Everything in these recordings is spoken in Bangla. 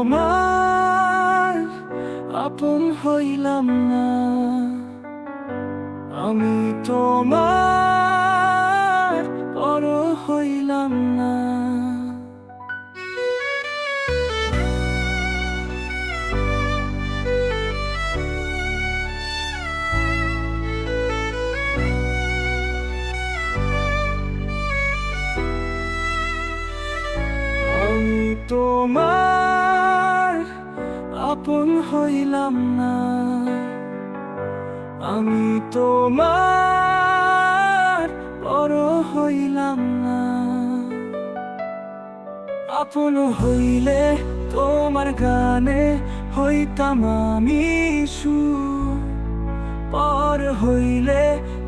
তোমার আপন হইলাম না। আমি তোমার পর হইলাম না। তোমার আপন হইলাম না। আমি তোমার বড় হইলাম না। আপন হইলে তোমার গানে হইতাম আমি পর হইলে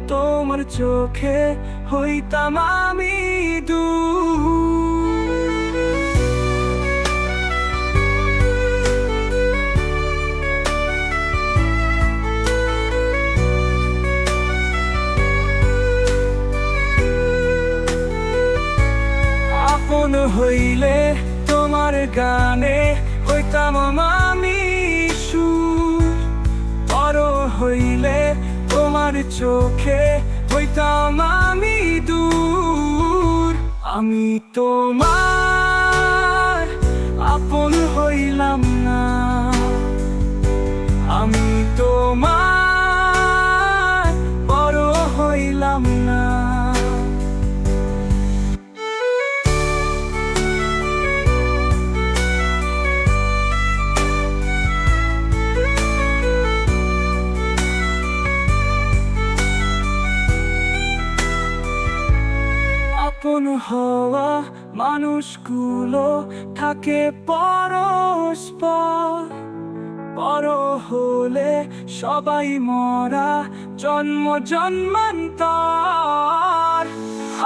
তোমার চোখে হইতাম আমি দূর। হইলে তোমার গানে হইতাম আমি সুর। বড় হইলে তোমার চোখে হইতাম আমি দূর। আমি তোমার হওয়া মানুষগুলো থাকে পরস্পর। বড় হলে সবাই মরা, জন্ম জন্মান্তর।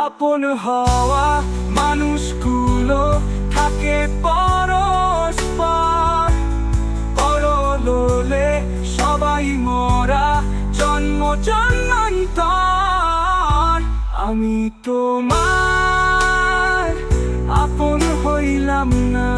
আপন হওয়া মানুষগুলো থাকে পরস্পর। বড় হলে সবাই মরা, জন্ম জন্মান্তর। আমি তোমার come now.